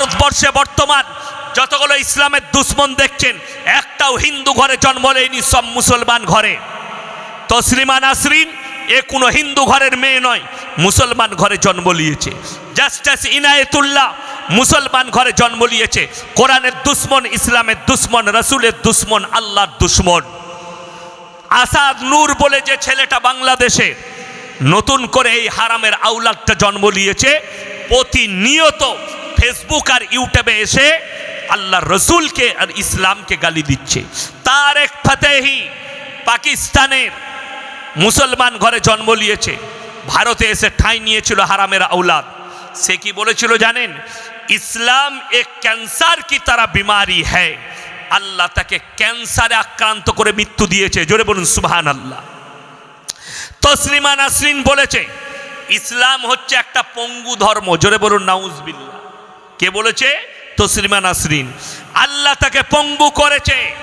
ভারতবর্ষে বর্তমান যতগুলো ইসলামের দুশ্মন দেখছেন, একটাও হিন্দু ঘরে জন্ম নেয়নি, সব মুসলমান ঘরে। তসলিমা নাসরিন এ কোনো হিন্দু ঘরের মেয়ে নয়, মুসলমান ঘরে জন্ম নিয়েছে। জাস্টাস ইনায়েতুল্লাহ মুসলমান ঘরে জন্ম নিয়েছে। কোরআনের দুশ্মন, ইসলামের দুশ্মন, রসুলের দুশ্মন, আল্লাহর দুশ্মন। আসাদ নূর বলে যে ছেলেটা বাংলাদেশে নতুন করে এই হারামের আউলাদটা জন্ম নিয়েছে, প্রতিনিয়ত ফেসবুক আর ইউটিউবে এসে আল্লাহ রসুলকে আর ইসলামকে গালি দিচ্ছে। তার এক ফতেহি পাকিস্তানের মুসলমান ঘরে জন্ম নিয়েছে। ভারতে এসে ঠাঁই নিয়েছিল হারামের আউলাদ সে কি বলেছিল জানেন? ইসলাম এক ক্যান্সার কি তারা বিমারি হ্যায়? আল্লাহ তাকে ক্যান্সারে আক্রান্ত করে মৃত্যু দিয়েছে। জোরে বলুন সুবহান আল্লাহ তসলিমা নাসরিন বলেছে, ইসলাম হচ্ছে একটা পঙ্গু ধর্ম। জোরে বলুন নাউজবিল্লা কে বলেছে? তসলিমা নাসরিন। আল্লাহ তাকে পঙ্গু করেছে।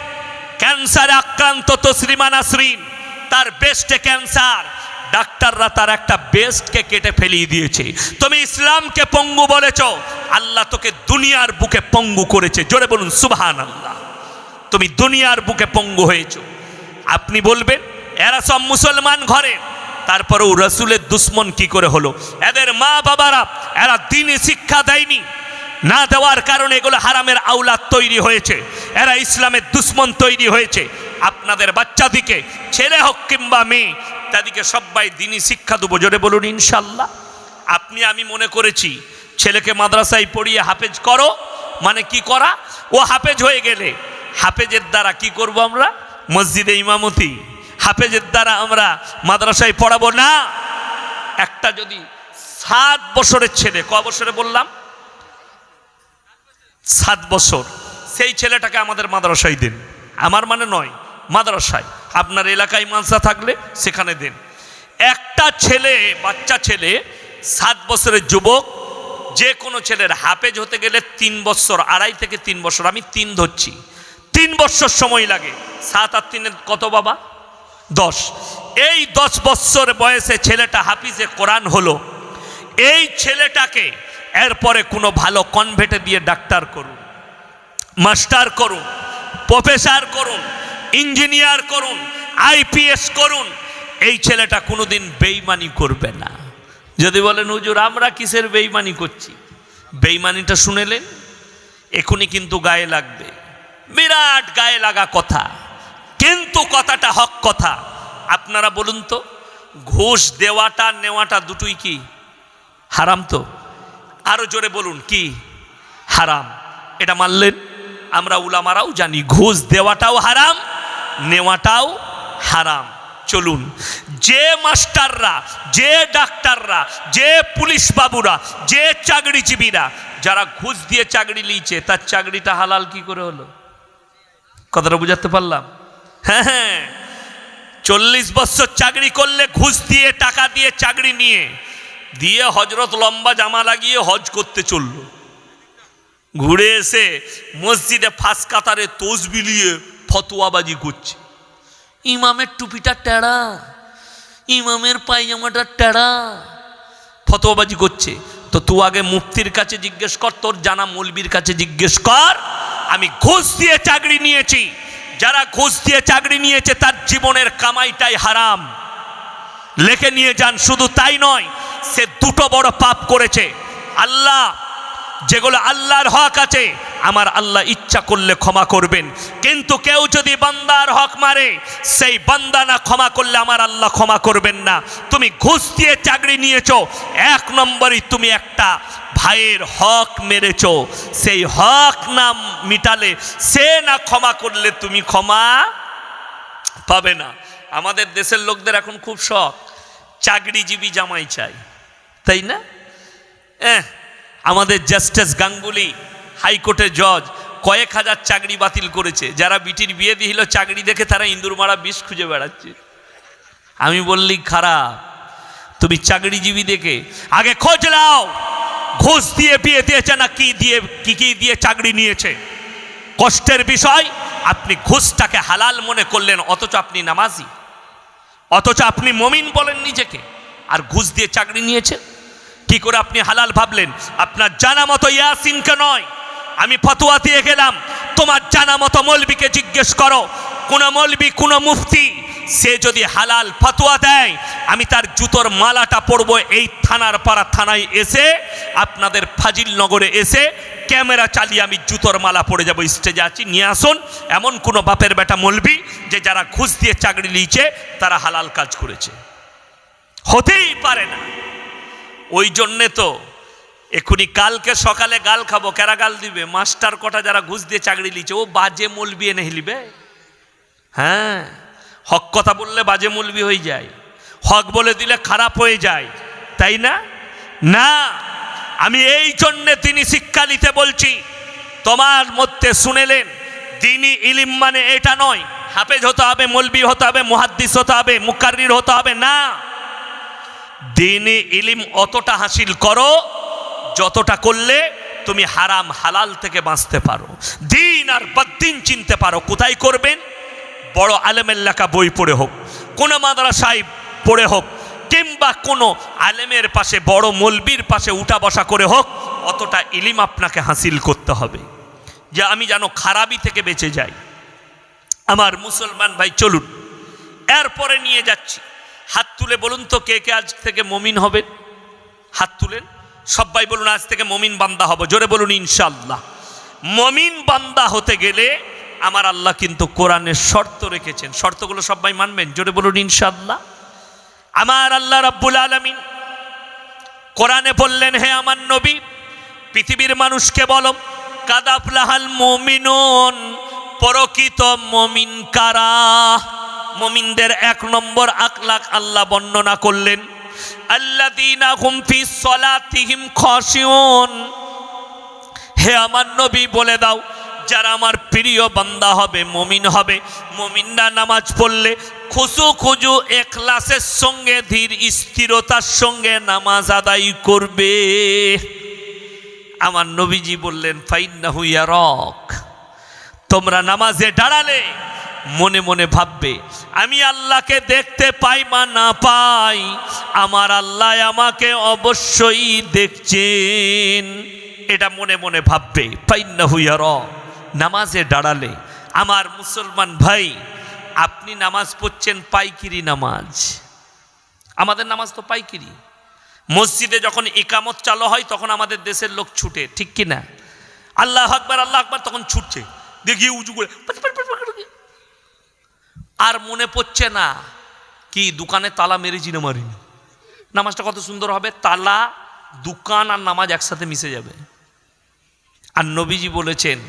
ক্যান্সারে আক্রান্ত তসলিমা নাসরিন। তার বেস্টে ক্যান্সার। ডাক্তাররা তার একটা বেস্টকে কেটে ফেলিয়ে দিয়েছে। তুমি ইসলামকে পঙ্গু বলেছ। আল্লাহ তোকে দুনিয়ার বুকে পঙ্গু করেছে। জোরে বলুন সুবহান আল্লাহ তুমি দুনিয়ার বুকে পঙ্গু হয়েছ। আপনি বলবেন, এরা সব মুসলমান ঘরে। তারপরেও রসুলের দুশ্মন কি করে হলো? এদের মা বাবারা এরা দিনই শিক্ষা দেয়নি। না দেওয়ার কারণে এগুলো হারামের আউলাদ তৈরি হয়েছে। এরা ইসলামের দুশ্মন তৈরি হয়েছে। আপনাদের বাচ্চাদিকে, ছেলে হোক কিংবা মেয়ে, তাদেরকে সবাই দিনই শিক্ষা দেবো। জোরে বলুন, ইনশাল্লাহ। আপনি, আমি মনে করেছি, ছেলেকে মাদ্রাসায় পড়িয়ে হাফেজ করো মানে কি করা? ও হাফেজ হয়ে গেলে, হাফেজের দ্বারা কি করব আমরা? মসজিদে ইমামতি। হাফেজের দ্বারা আমরা মাদ্রাসায় পড়াবো না। একটা যদি সাত বছরের ছেলে, ক বছরে বললাম? সাত বছর। সেই ছেলেটাকে আমাদের মাদ্রাসায় দিন। আমার মানে নয়, মাদ্রাসায়। আপনার এলাকায় মানসা থাকলে সেখানে দেন। একটা ছেলে, বাচ্চা ছেলে, সাত বছরের যুবক, যে কোনো ছেলের হাফেজ হতে গেলে তিন বছর, আড়াই থেকে তিন বছর, আমি তিন ধরছি। তিন বছর সময় লাগে। সাত আর তিনের কত বাবা? দশ। এই দশ বছর বয়সে ছেলেটা হাফিজে কোরআন হলো। এই ছেলেটাকে এরপরে কোনো ভালো কনভেটে দিয়ে ডাক্তার করুন, মাস্টার করুন প্রফেসর করুন ইঞ্জিনিয়ার করুন আইপিএস করুন, এই ছেলেটা কোনোদিন বেইমানি করবে না। যদি বলেন, হুজুর, আমরা কিসের বেইমানি করছি? বেইমানিটা শুনেলেন? এখনই কিন্তু গায়ে লাগবে। বিরাট গায়ে লাগা কথা। কিন্তু কথাটা হক কথা। আপনারা বলুন তো, ঘুষ দেওয়াটা, নেওয়াটা দুটোই কি? হারাম তো? আরও জোরে বলুন, কি? হারাম। এটা মানলেন? আমরা উলামারাও জানি, ঘুষ দেওয়াটাও হারাম, নেওয়াটাও হারাম। চলুন, যে মাস্টাররা, যে ডাক্তাররা, যে পুলিশ বাবুরা, যে চাকরিজীবীরা, যারা ঘুষ দিয়ে চাকরি লিয়েছে তার চাকরিটা হালাল কি করে হলো? কথাটা বুঝাতে পারলাম? হ্যাঁ হ্যাঁ। চল্লিশ বছর চাকরি করলে ঘুষ দিয়ে, টাকা দিয়ে চাকরি নিয়ে দিয়ে হজরত লম্বা জামা লাগিয়ে হজ করতে চলল। ঘুরে এসে মসজিদে ফাঁস কাতারে তোষ বিলিয়ে ফতোয়াবাজি করছে। ইমামের টুপিটা টেড়া, ইমামের পায়জামাটা টেড়া, ফতোয়াবাজি করছে। তো তুই আগে মুফতির কাছে জিজ্ঞেস কর, তোর জানা মৌলবির কাছে জিজ্ঞেস কর, আমি ঘুষ দিয়ে চাকরি নিয়েছি। যারা ঘুষ দিয়ে চাকরি নিয়েছে, তার জীবনের কামাইটাই হারাম। লেখে নিয়ে যান, শুধু তাই নয়, সে দুটো বড় পাপ করেছে। আল্লাহ, যেগুলো আল্লাহর হক আছে, আমার আল্লাহ ইচ্ছা করলে ক্ষমা করবেন। কিন্তু কেউ যদি বান্দার হক মারে, সেই বান্দা না ক্ষমা করলে আমার আল্লাহ ক্ষমা করবেন না। তুমি ঘুষ দিয়ে চাকরি নিয়েছো, এক নম্বরই তুমি একটা ভাইয়ের হক মেরেছ। সেই হক না মিটালে, সে না ক্ষমা করলে তুমি ক্ষমা পাবে না। আমাদের দেশের লোকদের এখন খুব শখ। চাকরিজীবী জামাই চাই। তাই না? হ্যাঁ আমাদের জাস্টিস গাঙ্গুলি হাইকোর্টের জজ কয়েক হাজার চাকরি বাতিল করেছে। যারা বিটির বিয়ে দিল চাকরি দেখে তারা ইন্দুর মারা বিষ খুঁজে বেড়াচ্ছে। আমি বললি খারাপ তুমি চাকরিজীবী দেখে আগে খোঁজ নাও, ঘুষ দিয়ে বিয়ে দিয়েছে না কি দিয়ে, কি কি দিয়ে চাকরি নিয়েছে। কষ্টের বিষয়, আপনি ঘুষটাকে হালাল মনে করলেন, অথচ আপনি নামাজি। অথচ আপনি মমিন বলেন নিজেকে। আর ঘুষ দিয়ে চাকরি নিয়েছেন? কি করে আপনি হালাল ভাবলেন? আপনার জানা মতো ইয়াসিনকে নয়। আমি ফতোয়া দিয়ে গেলাম, তোমার জানা মতো মৌলবীকে জিজ্ঞেস করো। কোন মৌলবী, কোন মুফতি সে যদি হালাল ফতোয়া দেয়, আমি তার জুতোর মালাটা পরবো এই থানার পাড়া থানায় এসে, আপনাদের ফাজিল নগরে এসে, ক্যামেরা চালিয়ে আমি জুতোর মালা পরে যাব, স্টেজে আছি, নিয়ে আসুন। এমন কোনো বাপের বেটা মলবি যে যারা ঘুষ দিয়ে চাকরি নিয়েছে, তারা হালাল কাজ করেছে। হতেই পারে না। ওই জন্যে তো এক্ষুনি কালকে সকালে গাল খাব, কেরা গাল দিবে? মাস্টার কটা যারা ঘুষ দিয়ে চাকরি নিয়েছে, ও বাজে মলবি এনে হিলিবে। হ্যাঁ। হক কথা বললে বাজে মলবি হয়ে যায়। হক বলে দিলে খারাপ হয়ে যায়। তাই না? না, আমি এই জন্যে তিনি শিক্ষা নিতে বলছি, তোমার মধ্যে শুনেলেন দিনই ইলিম মানে এটা নয়, হাফেজ হতে হবে, মলবি হতে হবে, মুহাদ্দিস হতে হবে মুকারির হতে হবে, না। দিনে ইলিম অতটা হাসিল করো, যতটা করলে তুমি হারাম হালাল থেকে বাঁচতে পারো। দিন আর বদিন চিনতে পারো, কোথায় করবেন? বড় আলেমের লেখা বই পড়ে হোক, কোনো মাদ্রাসায় পড়ে হোক, কিংবা কোনো আলেমের পাশে, বড় মলবির পাশে উঠা বসা করে হোক, অতটা ইলিম আপনাকে হাসিল করতে হবে। যে আমি যেন খারাপই থেকে বেঁচে যাই। আমার মুসলমান ভাই, চলুন, এরপরে নিয়ে যাচ্ছি। হাত তুলে বলুন তো, কে কে আজ থেকে মমিন হবেন হাত তুলেন। সবাই বলুন, আজ থেকে মমিন বান্দা হব। জোরে বলুন ইনশাল্লাহ মমিন বান্দা হতে গেলে আমার আল্লাহ কিন্তু কোরআনের শর্ত রেখেছেন। শর্তগুলো সবাই মানবেন? জোরে বলুন ইনশাল্লাহ আমার আল্লাহ রাব্বুল আলামিন কোরআনে বললেন, হে আমার নবী, পৃথিবীর মানুষকে বলো কাদাফলাহাল মমিনুন, পরকিত মমিন কারা? মমিনদের এক নম্বর আকলাক আল্লাহ বর্ণনা করলেন, আল্লাযীনা হুম ফি সলাতিহিম খসিউন হে আমার নবী, বলে দাও যারা আমার প্রিয় বান্দা হবে, মমিন হবে, মমিনরা নামাজ পড়লে খুশু খুজু এখলাসের সঙ্গে, ধীর স্থিরতার সঙ্গে নামাজ আদায় করবে। আমার নবীজি বললেন ফাইন্না হুইয়া রক তোমরা নামাজে দাঁড়ালে মনে মনে ভাববে, আমি আল্লাহকে দেখতে পাই বা না পাই, আমার আল্লাহ আমাকে অবশ্যই দেখছেন। এটা মনে মনে ভাববে পাইন্না হুইয়া র নামাজে দাঁড়ালে, আমার মুসলমান ভাই, আপনি নামাজ পড়ছেন পাইকিরি নামাজ। আমাদের নামাজ তো পাইকিরি। মসজিদে যখন একামত চালু হয়, তখন আমাদের দেশের লোক ছুটে, ঠিক কি না? আল্লাহ আকবার আল্লাহ আকবার, তখন ছুটছে। দেখি উঁচু করে আর মনে পড়ছে না কি দোকানে তালা মেরেছি না মারিনি। নামাজটা কত সুন্দর হবে? তালা, দোকান আর নামাজ একসাথে মিশে যাবে। আর নবীজি বলেছেন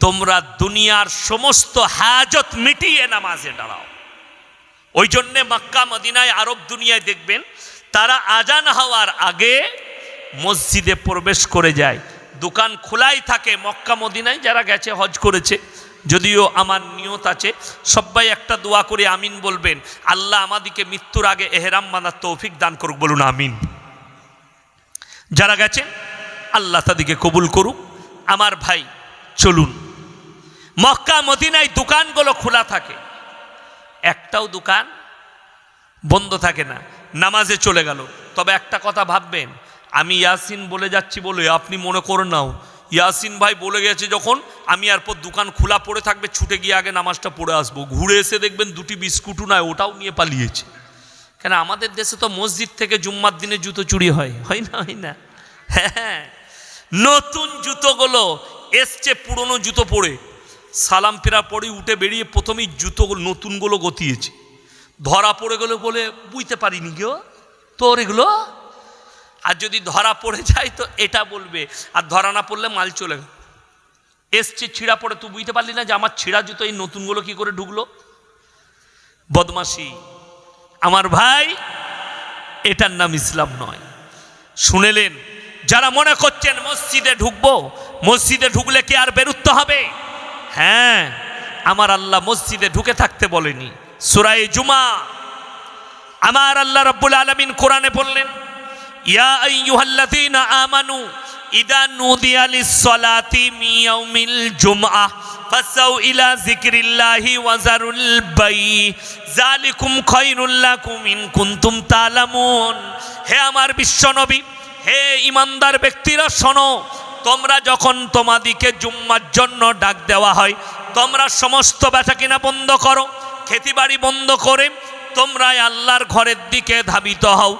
তোমরা দুনিয়ার সমস্ত হাজত মিটিয়ে নামাজে দাঁড়াও। ওই জন্যে মক্কা, মদিনায় আরব দুনিয়ায় দেখবেন, তারা আজান হওয়ার আগে মসজিদে প্রবেশ করে যায়। দোকান খোলাই থাকে মক্কা, মদিনায়, যারা গেছে, হজ করেছে। যদিও আমার নিয়ত আছে সবাই একটা দোয়া করে আমিন বলবেন। আল্লাহ আমাদিকে মৃত্যুর আগে এহেরাম বাঁধার তৌফিক দান করুক, বলুন আমিন। যারা গেছেন আল্লাহ তাদেরকে কবুল করুক। আমার ভাই, চলুন। মক্কা মদিনায় দোকানগুলো খোলা থাকে। একটাও দোকান বন্ধ থাকে না, নামাজে চলে গেল। তবে একটা কথা ভাববেন, আমি ইয়াসিন বলে যাচ্ছি বলে আপনি মনে করে নাও। ইয়াসিন ভাই বলে গেছে যখন, আমি এরপর দোকান খোলা পড়ে থাকবে, ছুটে গিয়ে আগে নামাজটা পড়ে আসব। ঘুরে এসে দেখবেন দুটি বিস্কুটও নয় ওটাও নিয়ে পালিয়েছে। কেন, আমাদের দেশে তো মসজিদ থেকে জুম্মার দিনে জুতো চুরি হয়। হয় না হয় না। হ্যাঁ। নতুন জুতোগুলো এসছে, পুরনো জুতো পরে। সালাম ফেরা পরে উঠে বেরিয়ে প্রথমেই জুতো নতুনগুলো গতিয়েছে। ধরা পড়ে গেলো বলে বুঝতে পারিনি কেউ তোর এগুলো? আর যদি ধরা পড়ে যায় তো এটা বলবে। আর ধরা না পড়লে মাল চলে গেল। এসছে ছিঁড়া পড়ে, তুই বুঝতে পারলি না যে আমার ছিঁড়া জুতো এই নতুনগুলো কি করে ঢুকলো? বদমাসি আমার ভাই, এটার নাম ইসলাম নয়। শুনেলেন, যারা মনে করছেন মসজিদে ঢুকবো, মসজিদে ঢুকলে কি আর বেরুত্তে হবে? হ্যাঁ আমার আল্লাহ মসজিদে ঢুকে থাকতে বলেনি। সুরাই জুমা। আমার আল্লাহ রব্বুল আলমিন কোরআনে বললেন, ইয়া আমানু মিন ইলা যিকরিল্লাহি ওয়া যারুল বাই। যালিকুম খায়রুল লাকুম ইন কুনতুম তা'লামুন। হে আমার বিশ্বনবী, হে ইমানদার ব্যক্তিরা শোনো তোমরা যখন তোমাদিকে জুম্মার জন্য ডাক দেওয়া হয়, তোমরা সমস্ত বেচা কিনা বন্ধ করো, খেতিবাড়ি বন্ধ করে তোমরা আল্লাহর ঘরের দিকে ধাবিত হও।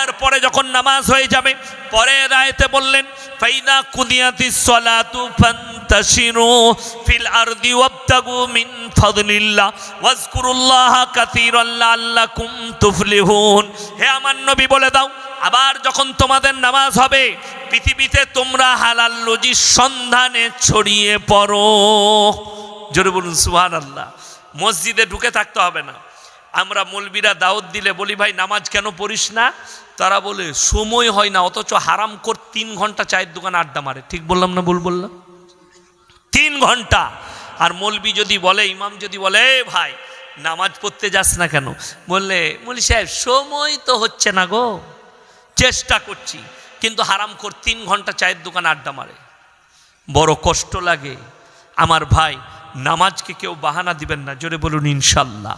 এরপরে যখন নামাজ হয়ে যাবে পরে রায়তে বললেন, ফাইদা কুদিয়াতি সলাতু ফান্তাশিরু ফিল আরদি ওয়াবতাগু মিন ফাদলিল্লাহ, ওয়াজকুরুল্লাহ কাসীরান লাআল্লাকুম তুফলিহুন। হে আমার নবী বলে দাও আবার যখন তোমাদের নামাজ হবে, পৃথিবীতে তোমরা হালাল লজির সন্ধানে ছড়িয়ে পড়ো। জোরে বলুন সুহান আল্লাহ মসজিদে ঢুকে থাকতে হবে না। আমরা মলবিরা দাওয়াত দিলে বলি, ভাই, নামাজ কেন পড়িস না? তারা বলে, সময় হয় না, অথচ হারাম কর, তিন ঘণ্টা চায়ের দোকানে আড্ডা মারে। ঠিক বললাম না ভুল বললাম? তিন ঘণ্টা। আর মলবি যদি বলে, ইমাম যদি বলে ভাই, নামাজ পড়তে যাস না কেন? বললে মলি সাহেব, সময় তো হচ্ছে না গো। চেষ্টা করছি, কিন্তু হারাম কর তিন ঘণ্টা চায়ের দোকান আড্ডা মারে। বড় কষ্ট লাগে। আমার ভাই, নামাজকে কেউ বাহানা দিবেন না, জোরে বলুন ইনশাল্লাহ।